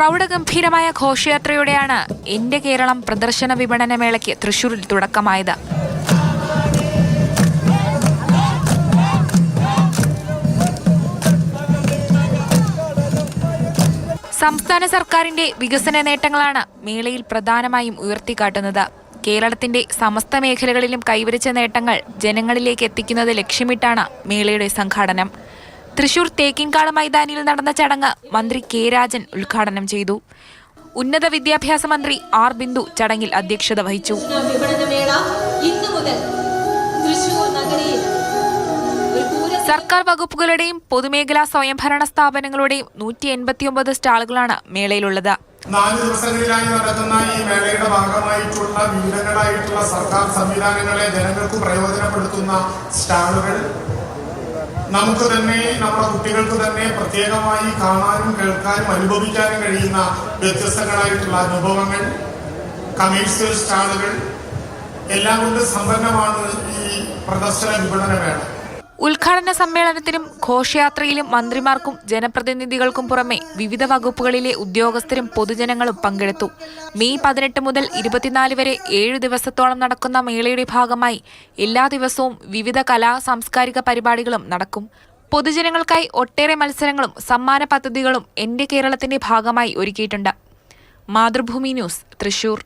പ്രൗഢഗംഭീരമായ ഘോഷയാത്രയോടെയാണ് എന്റെ കേരളം പ്രദർശന വിപണന മേളയ്ക്ക് തൃശൂരിൽ തുടക്കമായത്. സംസ്ഥാന സർക്കാരിന്റെ വികസന നേട്ടങ്ങളാണ് മേളയിൽ പ്രധാനമായും ഉയർത്തിക്കാട്ടുന്നത്. കേരളത്തിന്റെ സമസ്ത മേഖലകളിലും കൈവരിച്ച നേട്ടങ്ങൾ ജനങ്ങളിലേക്ക് എത്തിക്കുന്നത് ലക്ഷ്യമിട്ടാണ് മേളയുടെ സംഘാടനം. തൃശൂർ തേക്കിൻകാട് മൈതാനിയിൽ നടന്ന ചടങ്ങ് മന്ത്രി കെ രാജൻ ഉദ്ഘാടനം ചെയ്തു. ഉന്നത വിദ്യാഭ്യാസ മന്ത്രി ആർ ബിന്ദു ചടങ്ങിൽ അധ്യക്ഷത വഹിച്ചു. വിപണനമേള മുതൽ തൃശൂർ നഗരിയിൽ സർക്കാർ വകുപ്പുകളുടെയും പൊതുമേഖലാ സ്വയംഭരണ സ്ഥാപനങ്ങളുടെയും നൂറ്റി എൺപത്തിയൊമ്പത് സ്റ്റാളുകളാണ് മേളയിലുള്ളത്. നാല് ദിവസങ്ങളിലായി നടക്കുന്ന ഈ മേളയുടെ ഭാഗമായിട്ടുള്ള വിവിധങ്ങളായിട്ടുള്ള സർക്കാർ സംവിധാനങ്ങളെ ജനങ്ങൾക്ക് പ്രയോജനപ്പെടുത്തുന്ന സ്റ്റാളുകൾ നമുക്ക് തന്നെ നമ്മുടെ കുട്ടികൾക്ക് തന്നെ പ്രത്യേകമായി കാണാനും കേൾക്കാനും അനുഭവിക്കാനും കഴിയുന്ന വ്യത്യസ്തങ്ങളായിട്ടുള്ള അനുഭവങ്ങൾ കമേഴ്സ്യൽ സ്റ്റാളുകൾ എല്ലാം കൊണ്ട് സമ്പന്നമാണ് ഈ പ്രദർശന വിപണന മേള. ഉദ്ഘാടന സമ്മേളനത്തിലും ഘോഷയാത്രയിലും മന്ത്രിമാർക്കും ജനപ്രതിനിധികൾക്കും പുറമെ വിവിധ വകുപ്പുകളിലെ ഉദ്യോഗസ്ഥരും പൊതുജനങ്ങളും പങ്കെടുത്തു. മെയ് പതിനെട്ട് മുതൽ ഇരുപത്തിനാല് വരെ ഏഴ് ദിവസത്തോളം നടക്കുന്ന മേളയുടെ ഭാഗമായി എല്ലാ ദിവസവും വിവിധ കലാ സാംസ്കാരിക പരിപാടികളും നടക്കും. പൊതുജനങ്ങൾക്കായി ഒട്ടേറെ മത്സരങ്ങളും സമ്മാന പദ്ധതികളും എന്റെ കേരളത്തിന്റെ ഭാഗമായി ഒരുക്കിയിട്ടുണ്ട്. മാതൃഭൂമി ന്യൂസ് തൃശൂർ.